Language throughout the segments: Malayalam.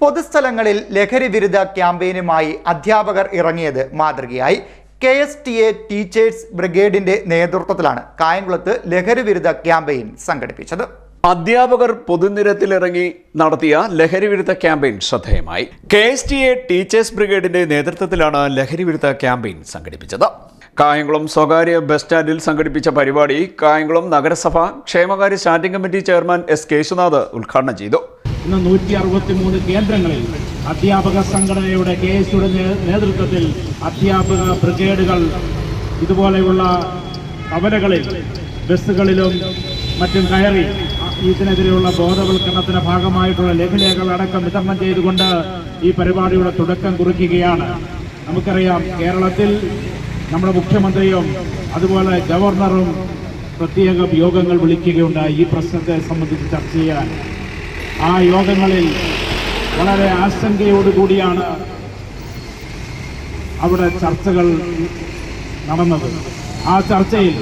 പൊതുസ്ഥലങ്ങളിൽ ലഹരി വിരുദ്ധ ക്യാമ്പയിനുമായി അധ്യാപകർ ഇറങ്ങിയത് മാതൃകയായി. K S T A teachers ബ്രിഗേഡിന്റെ നേതൃത്വത്തിലാണ് കായംകുളത്ത് ലഹരി വിരുദ്ധ ക്യാമ്പയിൻ സംഘടിപ്പിച്ചത്. അധ്യാപകർ പൊതുനിരത്തിലിറങ്ങി നടത്തിയ ലഹരി വിരുദ്ധ ക്യാമ്പയിൻ ശ്രദ്ധേയമായി. K S T A teachers ബ്രിഗേഡിന്റെ നേതൃത്വത്തിലാണ് ലഹരി വിരുദ്ധ ക്യാമ്പയിൻ സംഘടിപ്പിച്ചത്. കായംകുളം സ്വകാര്യ ബസ് സ്റ്റാൻഡിൽ സംഘടിപ്പിച്ച പരിപാടി കായംകുളം നഗരസഭ ക്ഷേമകാര്യ standing committee chairman S Keshunath ഉദ്ഘാടനം ചെയ്തു. ഇന്ന് നൂറ്റി അറുപത്തി മൂന്ന് കേന്ദ്രങ്ങളിൽ അധ്യാപക സംഘടനയുടെ കെ എസ് യുടെ നേതൃത്വത്തിൽ അധ്യാപക ബ്രിഗേഡുകൾ ഇതുപോലെയുള്ള കവലകളിൽ ബസ്സുകളിലും മറ്റും കയറി ഇതിനെതിരെയുള്ള ബോധവൽക്കരണത്തിന്റെ ഭാഗമായിട്ടുള്ള ലഘുലേഖകൾ അടക്കം വിതരണം ചെയ്തുകൊണ്ട് ഈ പരിപാടിയുടെ തുടക്കം കുറിക്കുകയാണ്. നമുക്കറിയാം കേരളത്തിൽ നമ്മുടെ മുഖ്യമന്ത്രിയും അതുപോലെ ഗവർണറും പ്രത്യേക യോഗങ്ങൾ വിളിക്കുകയുണ്ടായി. ഈ പ്രശ്നത്തെ സംബന്ധിച്ച് ചർച്ച ചെയ്യാൻ. ആ യോഗങ്ങളിൽ വളരെ ആശങ്കയോടുകൂടിയാണ് അവിടെ ചർച്ചകൾ നടന്നത്. ആ ചർച്ചയിൽ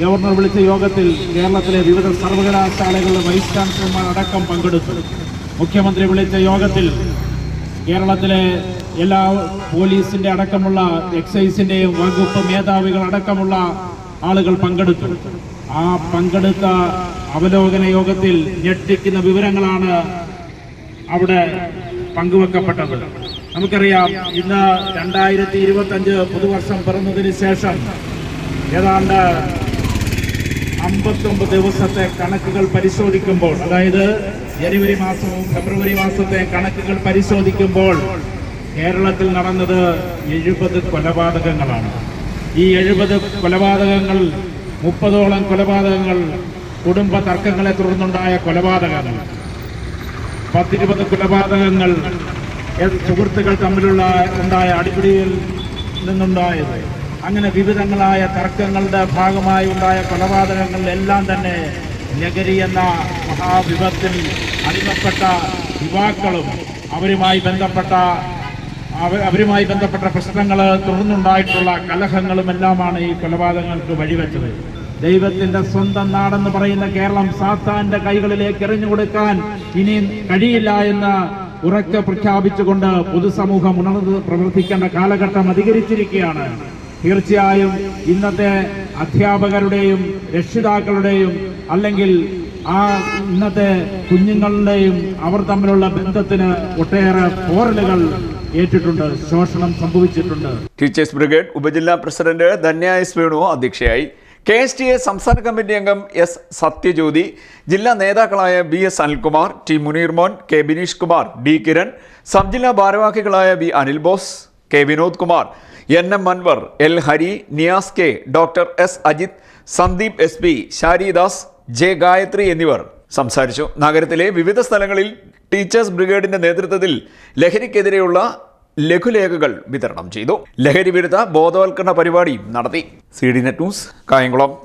ഗവർണർ വിളിച്ച യോഗത്തിൽ കേരളത്തിലെ വിവിധ സർവകലാശാലകളുടെ വൈസ് ചാൻസലർമാർ അടക്കം പങ്കെടുത്തു. മുഖ്യമന്ത്രി വിളിച്ച യോഗത്തിൽ കേരളത്തിലെ എല്ലാ പോലീസിന്റെ അടക്കമുള്ള എക്സൈസിന്റെയും വകുപ്പ് മേധാവികൾ അടക്കമുള്ള ആളുകൾ പങ്കെടുത്തു. ആ പങ്കെടുത്ത അവലോകന യോഗത്തിൽ ഞെട്ടിക്കുന്ന വിവരങ്ങളാണ് അവിടെ പങ്കുവെക്കപ്പെട്ടത്. നമുക്കറിയാം ഇന്ന് രണ്ടായിരത്തി ഇരുപത്തി അഞ്ച് പുതുവർഷം പിറന്നതിന് ശേഷം ഏതാണ്ട് അമ്പത്തൊമ്പത് ദിവസത്തെ കണക്കുകൾ പരിശോധിക്കുമ്പോൾ അതായത് ജനുവരി മാസവും ഫെബ്രുവരി മാസത്തെ കണക്കുകൾ പരിശോധിക്കുമ്പോൾ കേരളത്തിൽ നടന്നത് എഴുപത് കൊലപാതകങ്ങളാണ്. ഈ എഴുപത് കൊലപാതകങ്ങൾ മുപ്പതോളം കൊലപാതകങ്ങൾ കുടുംബ തർക്കങ്ങളെ തുടർന്നുണ്ടായ കൊലപാതകങ്ങൾ പത്തിരുപത് കൊലപാതകങ്ങൾ സുഹൃത്തുക്കൾ തമ്മിലുള്ള ഉണ്ടായ അടിപിടിയിൽ നിന്നുണ്ടായത്. അങ്ങനെ വിവിധങ്ങളായ തർക്കങ്ങളുടെ ഭാഗമായി ഉണ്ടായ കൊലപാതകങ്ങളിലെല്ലാം തന്നെ നഗരി എന്ന മഹാവിപത്തിൽ അടിമപ്പെട്ട യുവാക്കളും അവരുമായി ബന്ധപ്പെട്ട അവരുമായി ബന്ധപ്പെട്ട പ്രശ്നങ്ങൾ തുടർന്നുണ്ടായിട്ടുള്ള കലഹങ്ങളും എല്ലാമാണ് ഈ കൊലപാതകങ്ങൾക്ക് വഴിവെച്ചത്. ദൈവത്തിന്റെ സ്വന്തം നാടെന്ന് പറയുന്ന കേരളം സാത്താന്റെ കൈകളിലേക്ക് എറിഞ്ഞു കൊടുക്കാൻ ഇനി കഴിയില്ല എന്ന് ഉറക്കെ പ്രഖ്യാപിച്ചുകൊണ്ട് പൊതുസമൂഹം ഉണർന്ന് പ്രവർത്തിക്കേണ്ട കാലഘട്ടം അധികരിച്ചിരിക്കുകയാണ്. തീർച്ചയായും ഇന്നത്തെ അധ്യാപകരുടെയും രക്ഷിതാക്കളുടെയും അല്ലെങ്കിൽ ആ ഇന്നത്തെ കുഞ്ഞുങ്ങളുടെയും അവർ തമ്മിലുള്ള ബന്ധത്തിന് ഒട്ടേറെ പോറലുകൾ ഏറ്റിട്ടുണ്ട് ശോഷണം സംഭവിച്ചിട്ടുണ്ട്. ടീച്ചേഴ്സ് ബ്രിഗേഡ് ഉപജില്ലാ പ്രസിഡന്റ് ധന്യ എസ് വേണു അധ്യക്ഷയായി. കെ എസ് ടി എ സംസ്ഥാന കമ്മിറ്റി അംഗം എസ് സത്യജ്യോതി ജില്ലാ നേതാക്കളായ B S Anilkumar T Muneer Mon K Bineesh Kumar D Kiran sub ജില്ലാ ഭാരവാഹികളായ B Anil Bose K Vinod Kumar N M Anwar L Hari Niyas K doctor S Ajith Sandeep S P Sharidas J Gayathri എന്നിവർ സംസാരിച്ചു. നഗരത്തിലെ വിവിധ സ്ഥലങ്ങളിൽ ടീച്ചേഴ്സ് ബ്രിഗേഡിന്റെ നേതൃത്വത്തിൽ ലഹരിക്കെതിരെയുള്ള ലഘുലേഖകൾ വിതരണം ചെയ്തു. ലഹരി വിരുദ്ധ ബോധവൽക്കരണ പരിപാടിയും നടത്തി. C D net news Kayamkulam.